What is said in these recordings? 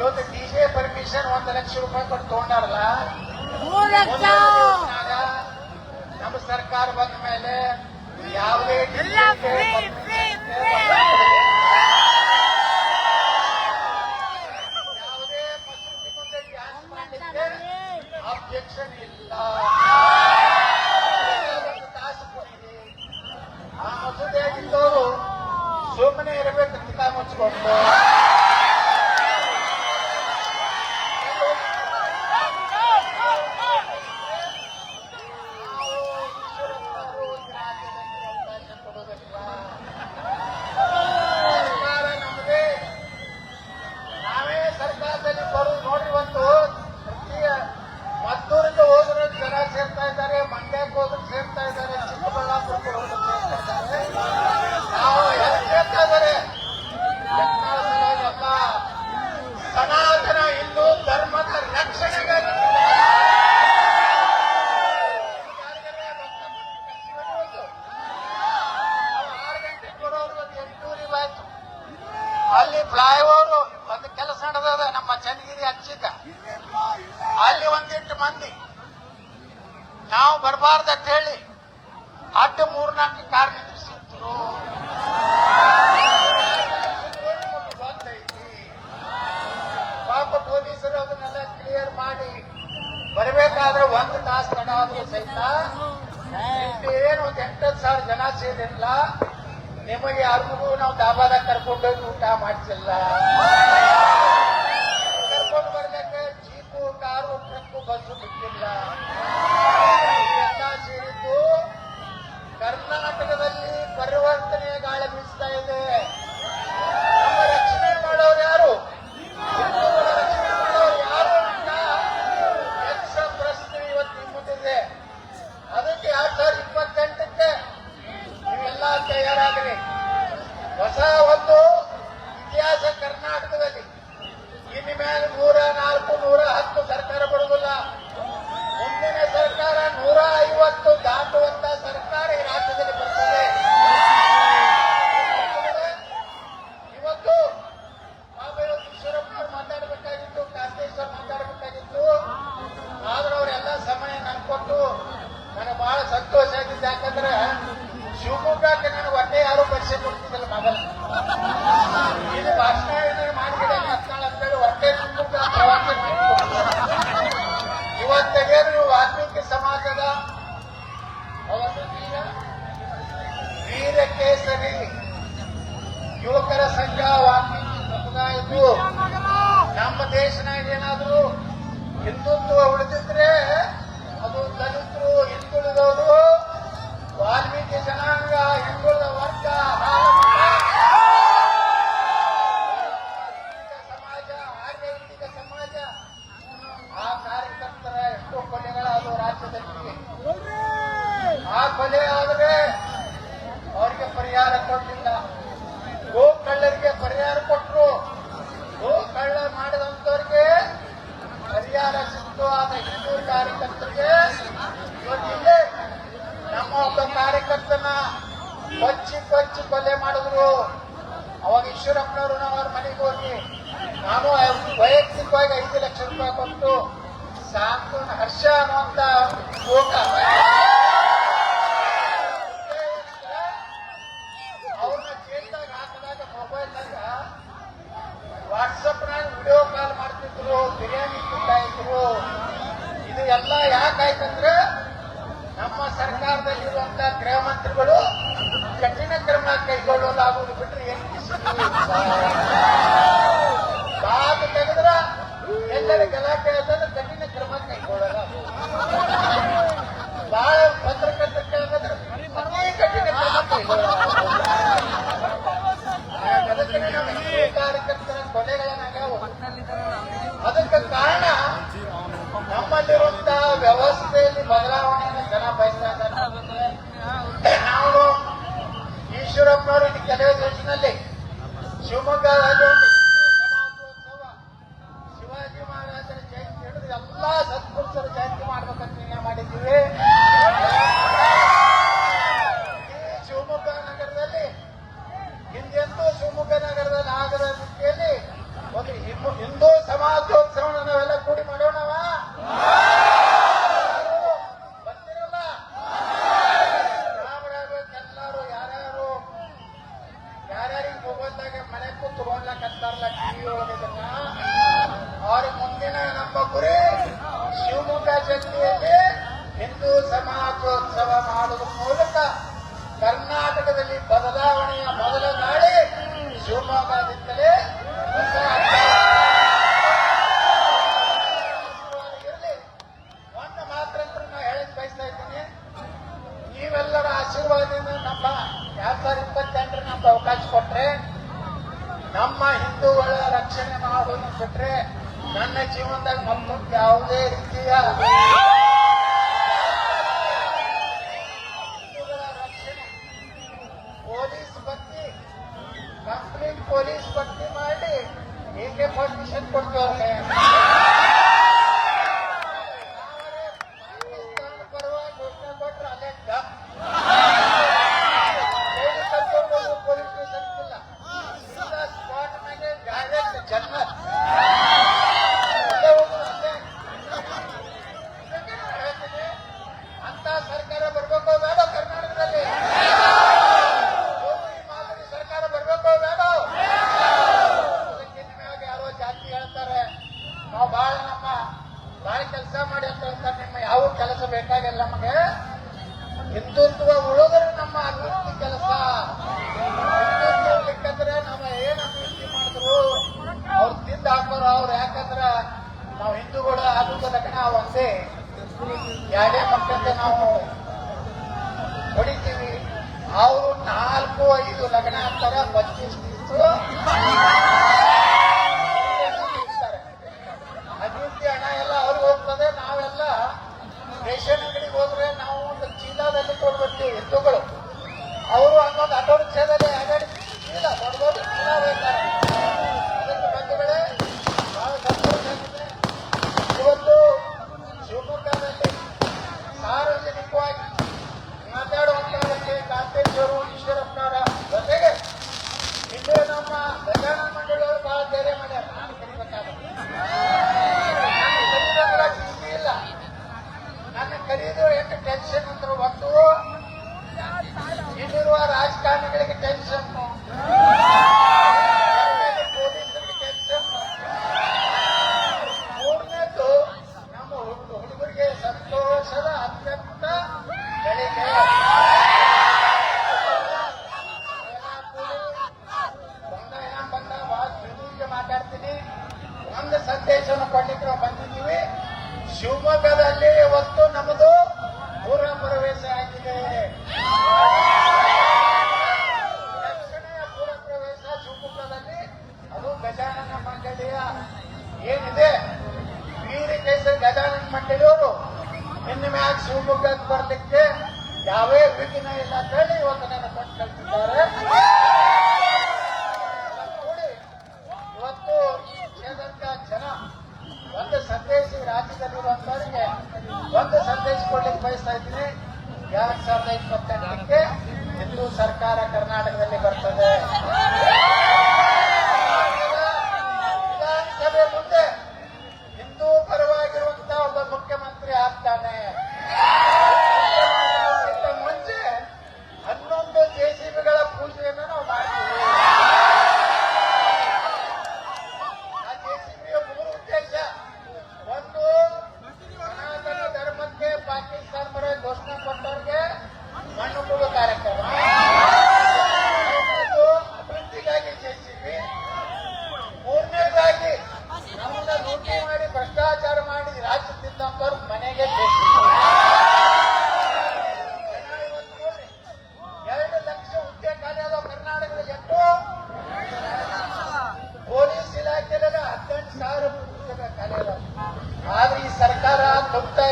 ಇವತ್ತು D J permission ಒಂದು ಲಕ್ಷ ರೂಪಾಯಿ ಕೊಟ್ಟು ತಗೊಂಡಾರಲ್ಲ ನಮ್ಮ ಸರ್ಕಾರ ಬಂದ ಮೇಲೆ ಯಾವುದೇ ಯಾವುದೇ ಅಬ್ಜೆಕ್ಷನ್ ಇಲ್ಲ ತಾಸು ಕೊಟ್ಟಿದೆ ಆ ಮಸೂದೆ ಆಗಿದ್ದವರು ಸುಮ್ಮನೆ ಇರಬೇಕು ಮುಚ್ಕೊಂಡು ಚೀಟಿ ಹಚ್ಚಿದ್ದ ಅಲ್ಲಿ ಒಂದಿಟ್ಟು ಮಂದಿ. ನಾವು ಬರಬಾರ್ದಂತ ಹೇಳಿ ಅಡ್ಡ ಮೂರ್ನಾಲ್ಕು ಕಾರ್ ನಿಂದ್ರಿಸಿದ್ರು ಪಾಪ ಪೊಲೀಸರು ಅದನ್ನೆಲ್ಲ ಕ್ಲಿಯರ್ ಮಾಡಿ ಬರಬೇಕಾದ್ರೆ ಒಂದು ತಾಸು ತಡ ಆದ್ರೂ ಸಹಿತ. ಏನು ಒಂದು ಎಂಟತ್ತು ಸಾವಿರ ಜನ ಸೇರಿಲ್ಲ ನಿಮಗೆ ಯಾರಿಗೂ ನಾವು ಡಾಬಾದಾಗ ಕರ್ಕೊಂಡೋಗಿ ಊಟ ಮಾಡಿಸಿಲ್ಲ. బస్సు ముఖ్యంగా ಅಂದ್ರೆ ಶಿವಮೊಗ್ಗಕ್ಕೆ ನನಗೆ ಒಂದೇ ಯಾರು ಪರಿಚಯ ಕೊಡ್ತಿದ್ದಿಲ್ಲ ಮೊದಲು ಜನಾಂಗ ಅವರನ್ನ ಕೊಚ್ಚಿ ಕೊಚ್ಚಿ ಕೊಲೆ ಮಾಡಿದ್ರು. ಅವಾಗ ಈಶ್ವರಪ್ಪನವರು ನಾವು ಅವ್ರ ಮನೆಗೆ ಹೋಗಿ ನಾನು ವೈಯಕ್ತಿಕವಾಗಿ ಐದು ಲಕ್ಷ ರೂಪಾಯಿ ಕೊಟ್ಟು ಸಾಂತ್ವನ ಹರ್ಷ ಅನ್ನುವಂತ ಹೋಗ ಧರ್ಮಗಳನ್ನ ಕೈಗೊಳ್ಳೋದಾಗುವುದು ಬಿಟ್ಟರೆ ಎಲ್ಲಿ ಸಾಕು ತೆಗೆದ್ರ ಎಲ್ಲರ ಗಲಾ ಕೇಳಿದ್ರೆ ಕಠಿಣ ಕ್ರಮ ಕೈಗೊಳ್ಳಲ್ಲ ಬಹಳ ಪತ್ರಕರ್ತಕ್ಕೆ ಹಾಗಾದ್ರೆ ಅದೇ ಕಠಿಣ ಕ್ರಮ ಕಾರ್ಯಕರ್ತರ ಕೊನೆಗಳನ್ನಾಗ್ಯಾವ ಅದಕ್ಕೆ ಕಾರಣ ನಮ್ಮಲ್ಲಿರುವಂತಹ ವ್ಯವಸ್ಥೆಯಲ್ಲಿ ಬದಲಾವಣೆ ಈಶ್ವರಪ್ಪನವರಿಗೆ ಕೆಲವೇ ದಿವಸದಲ್ಲಿ ಶಿವಮೊಗ್ಗ ರಾಜ್ಯವನ್ನು ಎರಡ್ ಸಾವಿರದ ಇಪ್ಪತ್ತೆಂಟರ ನಮ್ಗೆ ಅವಕಾಶ ಕೊಟ್ರೆ, ನಮ್ಮ ಹಿಂದೂಗಳ ರಕ್ಷಣೆ ಮಾಡೋದನ್ನು ಬಿಟ್ಟರೆ ನನ್ನ ಜೀವನದಾಗ ನಮ್ಮ ಯಾವುದೇ ರೀತಿಯ ನಾಲ್ಕು, ಐದು ಲಗ್ನ ಆಗ್ತಾರ ಪಚ್ಚೀಸ್ ದಿವಸ ಅಭಿವೃದ್ಧಿ ಹಣ ಎಲ್ಲ ಅವ್ರಿಗೆ ಹೋಗ್ತದೆ. ನಾವೆಲ್ಲ ರೇಷನ್ ಅಂಗಡಿಗೆ ಹೋದ್ರೆ ನಾವು ಒಂದು ಚೀಲದಲ್ಲಿ ಕೊಡ್ಬಿಡ್ತೀವಿ ಎತ್ತುಗಳು ಅವರು ಅನ್ನೋದು ಆಟೋ ರಿಕ್ಷಾದಲ್ಲಿ ಎರಡೆರಡು ಚೀಲ, ದೊಡ್ಡ ಚೀಲ ಹೇಳ್ತಾರೆ ಅದಕ್ಕೆ ಬಂಧುಗಳೇ ಬಹಳ ಸಂತೋಷವಾಗಿದೆ. ಸಾರ್ವಜನಿಕವಾಗಿ ಮಾತಾಡುವಂತಹ ಕಾಂತೇಶ್ವರು ಗಜಾನನ ಮಂಡಳಿಯವರು ಬಹಳ ಧೈರ್ಯ ಮಾಡಿ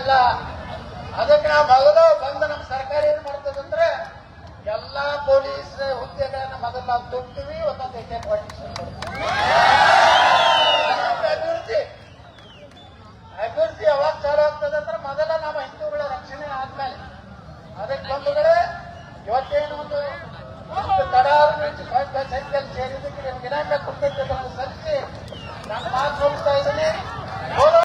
ಇಲ್ಲ. ಅದಕ್ಕೆ ನಾವು ಮೊದಲು ಬಂದು ನಮ್ಮ ಸರ್ಕಾರ ಏನು ಮಾಡ್ತದಂದ್ರೆ ಎಲ್ಲಾ ಪೊಲೀಸ್ ಹುದ್ದೆಗಳನ್ನ ಮೊದಲು ನಾವು ತುಂಬ್ತೀವಿ, ಒಂದೊಂದು ಎಷ್ಟೇ ಪಾರ್ಟಿಷನ್ ಅಭಿವೃದ್ಧಿ ಅಭಿವೃದ್ಧಿ. ಯಾವಾಗ ಚಾಲೂ ಆಗ್ತದಂದ್ರೆ ಮೊದಲ ನಮ್ಮ ಹಿಂದೂಗಳ ರಕ್ಷಣೆ ಆದ್ಮೇಲೆ. ಅದಕ್ಕೆ ಬಂಧುಗಳೇ, ಇವತ್ತೇನು ಒಂದು ತಡಾರು ಸೈನ್ಯದಲ್ಲಿ ಸೇರಿದ್ದಕ್ಕೆ ನಿಮ್ಗೆ ಇನಾಮ್ಯ ಕೊಡ್ತೈತೆ ಅಂತ ಸಲ್ಲಿಸಿ ನಾನು ಮಾತು ಹೋಗ್ತಾ ಇದ್ದೀನಿ.